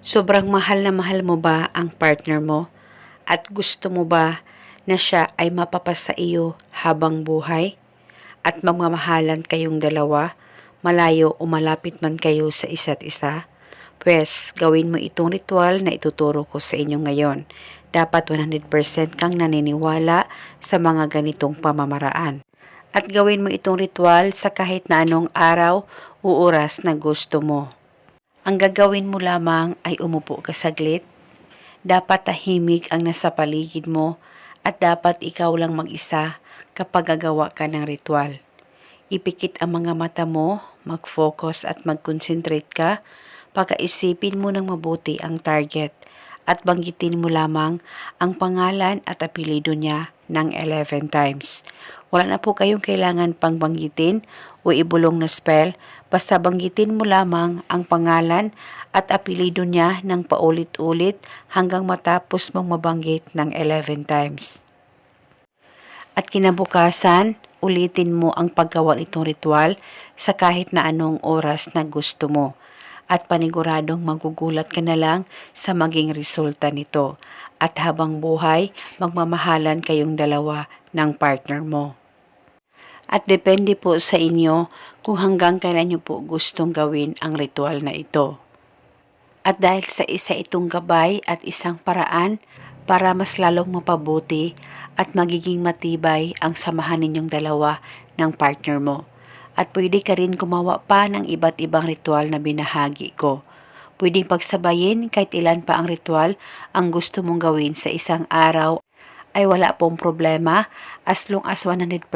Sobrang mahal na mahal mo ba ang partner mo? At gusto mo ba na siya ay mapapasa iyo habang buhay? At magmamahalan kayong dalawa, malayo o malapit man kayo sa isa't isa? Pwes, gawin mo itong ritual na ituturo ko sa inyo ngayon. Dapat 100% kang naniniwala sa mga ganitong pamamaraan. At gawin mo itong ritual sa kahit na anong araw o oras na gusto mo. Ang gagawin mo lamang ay umupo ka saglit. Dapat tahimik ang nasa paligid mo at dapat ikaw lang mag-isa kapag gagawa ka ng ritual. Ipikit ang mga mata mo, mag-focus at mag-concentrate ka. Pagkaisipin mo ng mabuti ang target at banggitin mo lamang ang pangalan at apelido niya ng 11 times. Wala na po kayong kailangan pang banggitin o ibulong na spell, basta banggitin mo lamang ang pangalan at apelido niya ng paulit-ulit hanggang matapos mong mabanggit ng 11 times. At kinabukasan, ulitin mo ang paggawa nitong ritual sa kahit na anong oras na gusto mo. At paniguradong magugulat ka na lang sa maging resulta nito. At habang buhay, magmamahalan kayong dalawa ng partner mo. At depende po sa inyo kung hanggang kailan nyo po gustong gawin ang ritual na ito. At dahil sa isa itong gabay at isang paraan para mas lalong mapabuti at magiging matibay ang samahan ninyong dalawa ng partner mo. At pwede ka rin gumawa pa ng iba't ibang ritual na binahagi ko. Pwedeng pagsabayin kahit ilan pa ang ritual ang gusto mong gawin sa isang araw ay wala pong problema as long as 100%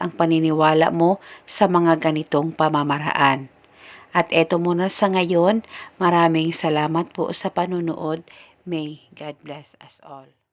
ang paniniwala mo sa mga ganitong pamamaraan. At eto muna sa ngayon, maraming salamat po sa panunood. May God bless us all.